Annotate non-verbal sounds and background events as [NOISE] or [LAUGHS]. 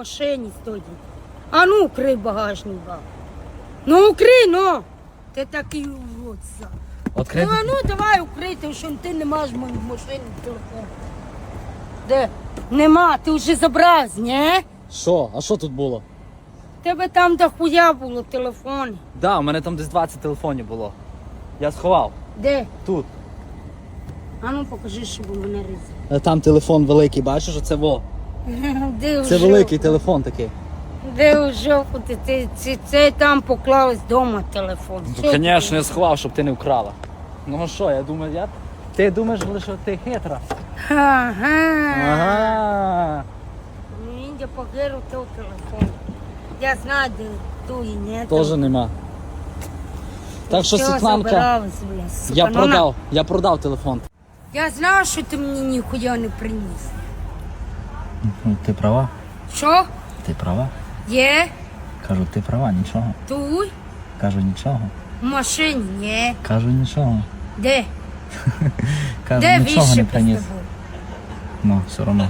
машині стоїть. А ну, укрий багажник, баб. Ну, укрий, ну. Ти такий урод сам. Открити? Ну, а ну давай укрий, тому що ти не маєш машину телефон. Де? Нема, ти вже забрав, ні? Що? А що тут було? Тебе там дохуя було телефон. Да, у мене там десь 20 телефонів було. Я сховав. Де? Тут. А ну покажи, щоб у мене ризик. Е, Там телефон великий, бачиш, оце во. Де Це вже? великий телефон такий. Де ти, ти, це, це там поклалось вдома телефон. Ну, звісно, я сховав, щоб ти не вкрала. Ну а що, я думаю, я. Ти думаєш, що ти хитра? Ага. Ага. Ну, Індя погеру той телефон. Я знаю, де той, ні? Тоже нема. Так що, Світланка, я Ну, продав, я продав телефон. Я знаю, що ти мені ніхуя не приніс. Ти права, Що? ти права. Є? Кажу, ти права, нічого. Туй? Кажу, нічого. В машині? Ні. Кажу, нічого. Де? [LAUGHS] Кажу, Де нічого не під приніс. Ну, все одно.